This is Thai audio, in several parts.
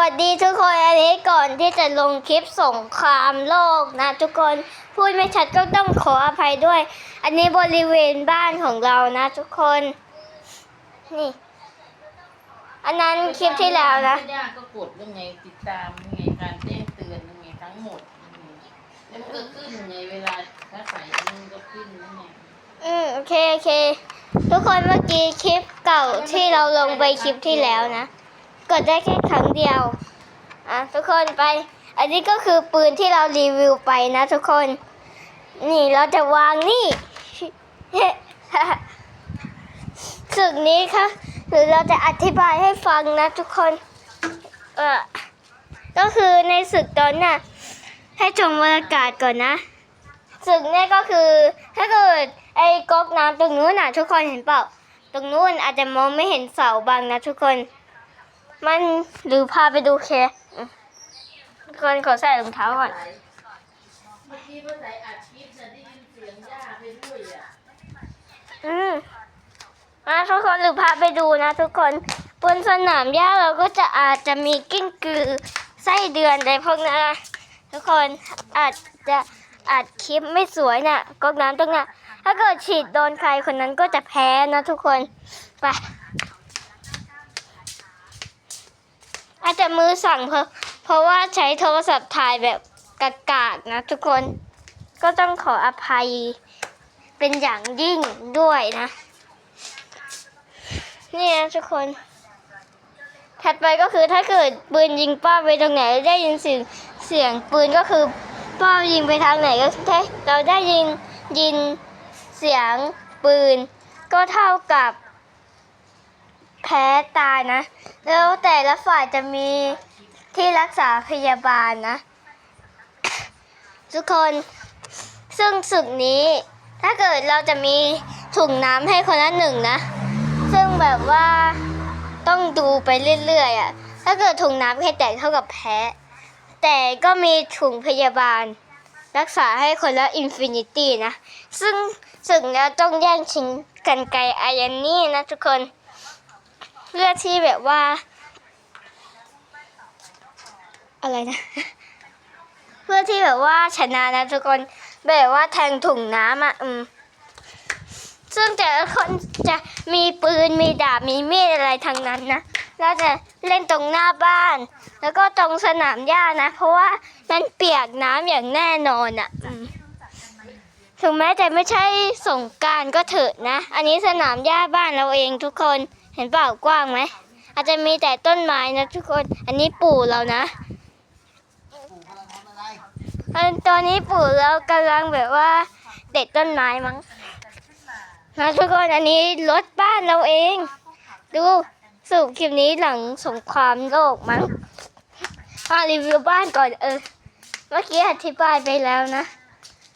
วัสดีทุกคนอันนี้ก่อนที่จะลงคลิปสงครามโลกนะทุกคนพูดไม่ชัดก็ต้องขออภัยด้วย อันนี้บริเวณบ้านของเรานะทุกคนนี่ อันนั้นคลิปที่แล้วนะไม่ยากก็กดยังไงติดตามยังไงการแจ้งเตือนยังไงทั้งหมดยังไงแล้วมันก็ขึ้นยังไงเวลาถ้าใส่อันนึงก็ขึ้นยังไงอืมโอเคโอเค ทุกคนเมื่อกี้คลิปเก่าที่เราลงไปคลิปที่แล้วนะ กดได้แค่ครั้งเดียว อะทุกคนไป อันนี้ก็คือปืนที่เรารีวิวไปนะทุกคน นี่เราจะวางนี่สึกนี้ค่ะ หรือเราจะอธิบายให้ฟังนะทุกคน เออก็คือในศึกตอนน่ะ ให้ชมบรรยากาศก่อนนะศึกเนี่ยก็คือ ถ้าเกิดไอ้ก๊อกน้ำตรงนู้นน่ะ ทุกคนเห็นเปล่า ตรงนู้นอาจจะมองไม่เห็นเสาบังนะทุกคน มันหรือพาไปดูเคอืมทุกคนขอใส่รองเท้าก่อนเมื่อกี้เมื่อไหร่อัดคลิปจะได้ยินเสียงย่าไปด้วยอะอืมอะทุกคนหรือพาไปดูนะ ทุกคนบนสนามหญ้าเราก็จะอาจจะมีกิ้งกือไส้เดือนอะไรพวกนั้นนะทุกคนอาจจะอัดคลิปไม่สวยน่ะก๊อกน้ำตรงน่ะถ้าเกิดฉีดโดนใครคนนั้นก็จะแพ้นะทุกคน ไป อาจจะมือสั่งเพราะเพราะว่าใช้โทรศัพท์ถ่ายแบบกากๆนะทุกคนก็ต้องขออภัยเป็นอย่างยิ่งด้วยนะ นี่นะทุกคน ถัดไปก็คือถ้าเกิดปืนยิงป้าไปตรงไหนได้ยินเสียงเสียงปืนก็คือป้ายิงไปทางไหนก็ได้เราได้ยินยินเสียงปืน ก็เท่ากับ แพ้ตายนะ แล้วแต่ละฝ่ายจะมีที่รักษาพยาบาลนะ ทุกคนซึ่งศึกนี้ ถ้าเกิดเราจะมีถุงน้ำให้คนละหนึ่งนะ ซึ่งแบบว่าต้องดูไปเรื่อยๆอะถ้าเกิดถุงน้ำแค่แตกเท่ากับแพ้ แต่ก็มีถุงพยาบาล รักษาให้คนละอินฟินิตี้นะ ซึ่งศึกแล้วต้องแย่งชิงกันไกลอายันนี่นะทุกคน เพื่อที่แบบว่า อะไรนะ เพื่อที่แบบว่าชนะนะทุกคนแบบว่าแทงถุงน้ำอะอืมซึ่งแต่ละคนจะมีปืนมีดาบมีมีดอะไรทั้งนั้นนะเราจะเล่นตรงหน้าบ้าน แล้วก็ตรงสนามหญ้านะ เพราะว่ามันเปียกน้ำอย่างแน่นอนอะอืมถึงแม้จะไม่ใช่สงการก็เถอะนะ อันนี้สนามหญ้าบ้านเราเองทุกคน ห็นเปล่ากว้างไหม อาจจะมีแต่ต้นไม้นะทุกคน อันนี้ปู่เรานะอันตอนนี้ปู่เรากำลังแบบว่าเด็ดต้นไม้มั้งนะทุกคนอันนี้รถบ้านเราเอง ดูสรุปคลิปนี้หลังสงครามโลกมั้งมารีวิวบ้านก่อนเออ เมื่อกี้อธิบายไปแล้วนะ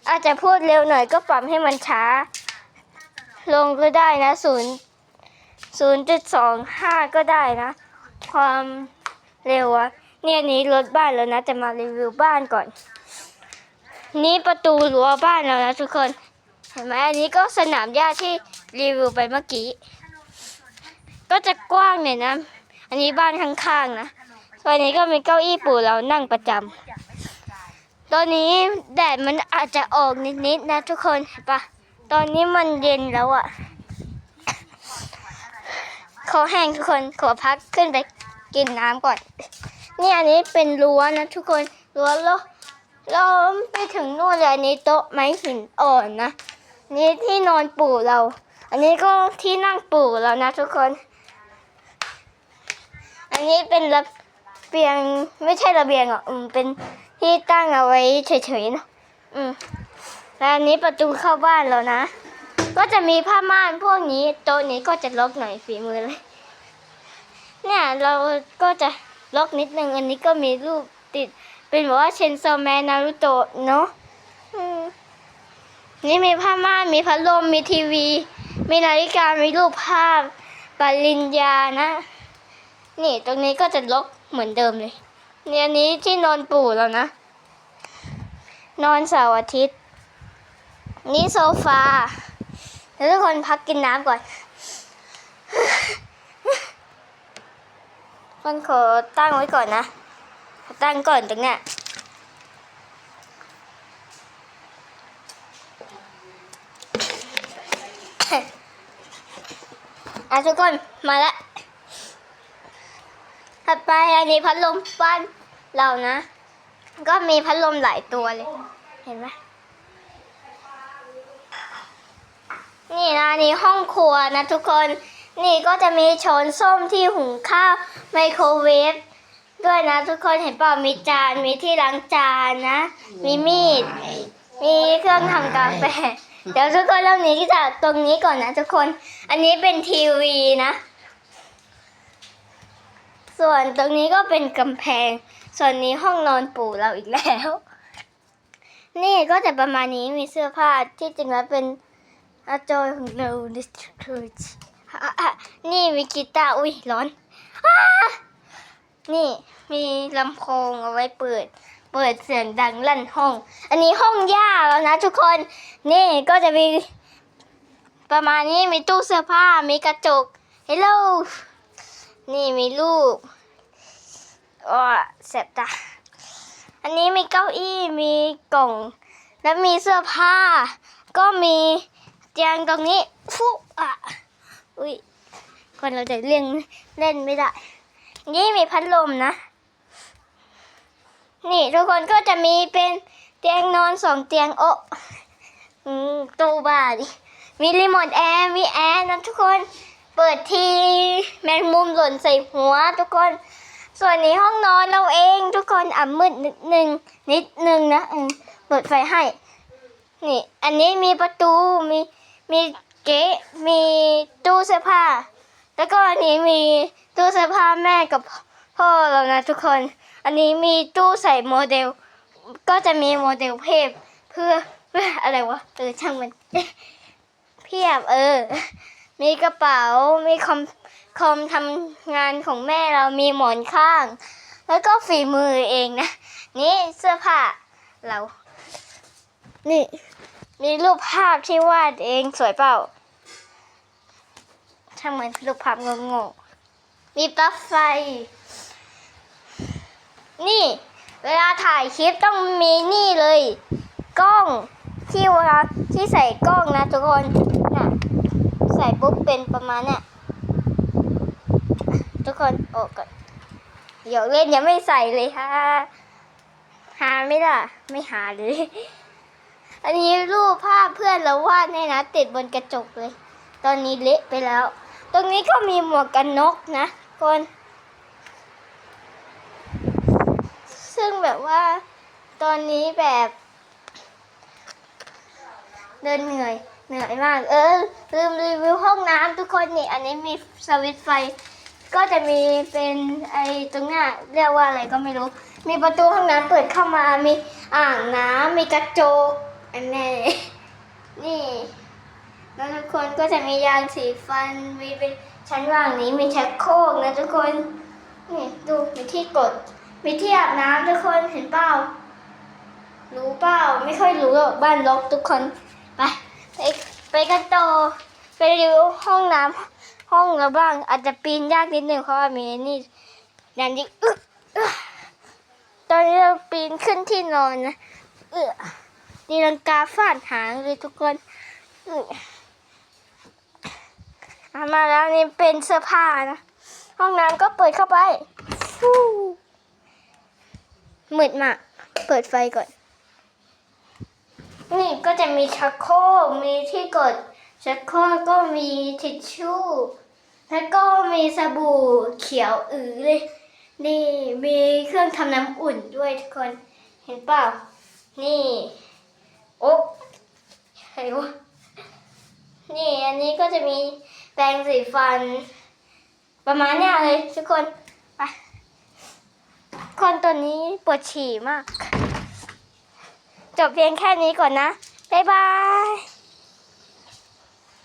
อาจจะพูดเร็วหน่อยก็ปรับให้มันช้า ลงก็ได้นะศูนย์ ศูนย์จุดสองห้าก็ได้นะ ความเร็วอะเนี่ยนี้รถบ้านแล้วนะ จะมารีวิวบ้านก่อน นี่ประตูรั้วบ้านเรานะทุกคน เห็นไหมอันนี้ก็สนามหญ้าที่รีวิวไปเมื่อกี้ ก็จะกว้างหน่อยนะ อันนี้บ้านข้างๆนะส่วนนี้ก็มีเก้าอี้ปู่เรานั่งประจำตอนนี้แดดมันอาจจะออกนิดๆนะทุกคนเห็นปะตอนนี้มันเย็นแล้วอะ อแห้งทุกคนขอพักขึ้นไปกินน้ำก่อน นี่อันนี้เป็นรั้วนะทุกคนรั้วลกเราไปถึงนู่นเลยอันนี้โต๊ะไม้หินอ่อนนะ นี่ที่นอนปู่เรา อันนี้ก็ที่นั่งปู่เรานะทุกคน อันนี้เป็นระเบียงไม่ใช่ระเบียงอะอืมเป็นที่ตั้งเอาไว้เฉยๆนะอืมแล้วอันนี้ประตูเข้าบ้านเรานะ ก็จะมีผ้าม่านพวกนี้โต๊ะนี้ก็จะลกหน่อยฝีมือเลย เนี่ยเราก็จะลกนิดนึงอันนี้ก็มีรูปติด เป็นแบบว่าเชนโซแมนนารุโตะเนาะนี่มีผ้าม่านมีพัดลมมีทีวี มีนาฬิกามีรูปภาพปริญญานะ นี่ตรงนี้ก็จะลกเหมือนเดิมเลยเนี่ยอันนี้ที่นอนปู่แล้วนะ นอนเสาร์อาทิตย์ นี่โซฟา แล้วทุกคนพักกินน้ำก่อน มันขอตั้งไว้ก่อนนะขอตั้งก่อนตรงเนี้ยอะทุกคนมาล้วถัดไปอันนี้พัดลมบ้านเรานะ ก็มีพัดลมหลายตัวเลย เห็นไหม นี่นะนี่ห้องครัวนะทุกคน นี่ก็จะมีช้อนส้มที่หุงข้าวไมโครเวฟด้วยนะทุกคนเห็นเปล่ามีจานมีที่ล้างจานนะ มีมีด มีเครื่องทำกาแฟ เดี๋ยวทุกคนเริ่มนี้จากตรงนี้ก่อนนะทุกคน อันนี้เป็นทีวีนะ ส่วนตรงนี้ก็เป็นกำแพง ส่วนนี้ห้องนอนปู่เราอีกแล้ว นี่ก็จะประมาณนี้มีเสื้อผ้าที่จริงแล้วเป็น อาจอยของเราดิสทริตนี่มีกีตาร์อุ้ยร้อนอนี่มีลำโพงเอาไว้เปิด เปิดเสียงดังลั่นห้อง อันนี้ห้องย่าแล้วนะทุกคน นี่ก็จะมี ประมาณนี้มีตู้เสื้อผ้ามีกระจกเฮลโลนี่มีรูปอ้อเสบตาอันนี้มีเก้าอี้มีกล่อง และมีเสื้อผ้า ก็มี เตียงตรงนี้ฟุอะอุ้ยคนเราจะเล่นเล่นไม่ได้ นี่มีพัดลมนะ นี่ทุกคนก็จะมีเป็นเตียงนอนสองเตียงโอะตู้บ้าดิมีรีโมทแอร์มีแอร์นะทุกคนเปิดทีแมงมุมหล่นใส่หัว ทุกคน ส่วนนี้ห้องนอนเราเองทุกคนอะมืดนิดนึงนิดนึงนะเปิดไฟให้ นี่ อันนี้มีประตูมี มีเก๊ะมีตู้เสื้อผ้า แล้วก็อันนี้มีตู้เสื้อผ้าแม่กับพ่อเรานะทุกคน อันนี้มีตู้ใส่โมเดล ก็จะมีโมเดลเพศเพื่อเพื่ออะไรวะเออช่างมันเพียบเออ มีกระเป๋ามีคอมคอมทำงานของแม่เรามีหมอนข้าง แล้วก็ฝีมือเองนะ นี่เสื้อผ้าเรา นี่ มีรูปภาพที่วาดเองสวยเปล่าช่างมันรูปภาพงงๆมีปลั๊กไฟ นี่ เวลาถ่ายคลิปต้องมีนี่เลย กล้องที่เวลาที่ใส่กล้องนะทุกคนน่ะใส่ปุ๊บเป็นประมาณเนี้ยทุกคนโอ้ก่อนเดี๋ยวเล่นยังไม่ใส่เลยฮะหาไม่ล่ะไม่หาเลย อันนี้รูปภาพเพื่อนเราวาดเนี่ยนะ ติดบนกระจกเลย ตอนนี้เละไปแล้ว ตรงนี้ก็มีหมวกกันนกนะคนซึ่งแบบว่าตอนนี้แบบ เดินเหนื่อยเหนื่อยมาก เออลืมรีวิวห้องน้ำทุกคนนี่ อันนี้มีสวิตไฟ ก็จะมีเป็นไอ้ตรงเนี้ยเรียกว่าอะไรก็ไม่รู้ มีประตูห้องน้ำเปิดเข้ามามีอ่างน้ำมีกระจก อันนี้นี่ แล้วทุกคนก็จะมียางสีฟัน มีเป็นชั้นวางนี้มีชักโครกนะทุกคน นี่ดูมีที่กด มีที่อาบน้ำทุกคนเห็นเปล่า รู้เปล่าไม่ค่อยรู้หรอกบ้านรกทุกคน ไปไปไปกันต่อไปดูห้องน้ำห้องเราบ้าง อาจจะปีนยากนิดนึงเพราะว่ามีนี่นันดิอึ๊ะอึ๊ะตอนนี้เราปีนขึ้นที่นอนนะเออ ตีลังกาฟาดหางเลยทุกคนอออะมาแล้วนี่เป็นเสื้อผ้านะ ห้องน้ำก็เปิดเข้าไปมืดมากเปิดไฟก่อน นี่ก็จะมีชักโครกมีที่กดชักโครกก็มีทิชชู่ แล้วก็มีสบู่เขียวอือเลยนี่มีเครื่องทำน้ำอุ่นด้วยทุกคน เห็นเปล่า นี่ โอ๊ะใครวะนี่อันนี้ก็จะมีแปรงสีฟัน ประมาณเนี้ยเลยทุกคนไปคนตัวนี้ปวดฉี่มาก จบเพียงแค่นี้ก่อนนะ บ๊ายบาย